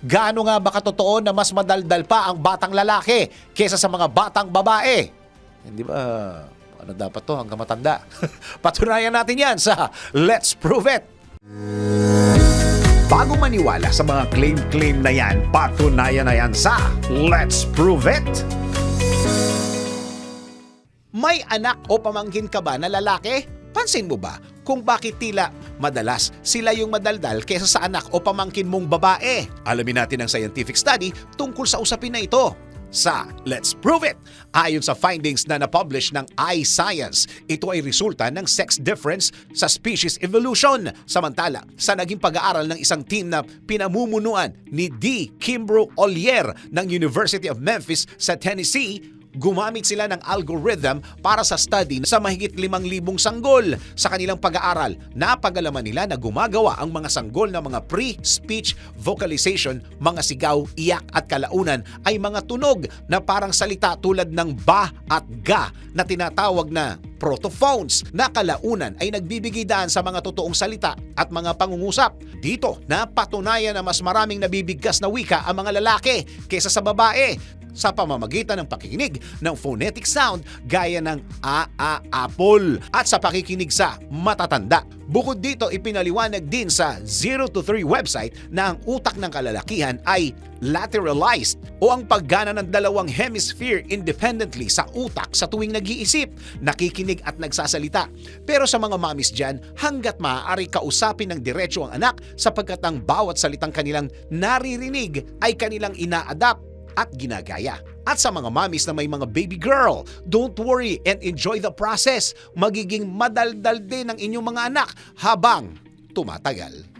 Gaano nga ba katotoo na mas madaldal pa ang batang lalaki kesa sa mga batang babae? Hindi ba, ano dapat to hanggang matanda? Patunayan natin yan sa Let's Prove It! Bago maniwala sa mga claim-claim na yan, patunayan na yan sa Let's Prove It! May anak o pamangkin ka ba na lalaki? Pansin mo ba kung bakit tila madalas sila yung madaldal kesa sa anak o pamangkin mong babae? Alamin natin ang scientific study tungkol sa usapin na ito sa Let's Prove It! Ayon sa findings na na-publish ng iScience, ito ay resulta ng sex difference sa species evolution. Samantala, sa naging pag-aaral ng isang team na pinamumunuan ni D. Kimbrough Ollier ng University of Memphis sa Tennessee, Gumamit sila ng algorithm para sa study sa mahigit 5,000 sanggol. Sa kanilang pag-aaral, napagalaman nila na gumagawa ang mga sanggol ng mga pre-speech vocalization, mga sigaw, iyak at kalaunan ay mga tunog na parang salita tulad ng ba at ga na tinatawag na protophones na kalaunan ay nagbibigay daan sa mga totoong salita at mga pangungusap. Dito, napatunayan na mas maraming nabibigkas na wika ang mga lalaki kaysa sa babae sa pamamagitan ng pakikinig ng phonetic sound gaya ng a a apple at sa pakikinig sa matatanda. Bukod dito, ipinaliwanag din sa 0 to 3 website na ang utak ng kalalakihan ay lateralized o ang paggana ng dalawang hemisphere independently sa utak sa tuwing nag-iisip, nakikinig at nagsasalita. Pero sa mga mamis dyan, hanggat maaari kausapin ng diretso ang anak sapagkat ang bawat salitang kanilang naririnig ay kanilang ina-adapt at ginagaya. At sa mga mamis na may mga baby girl, don't worry and enjoy the process. Magiging madaldal din ang inyong mga anak habang tumatagal.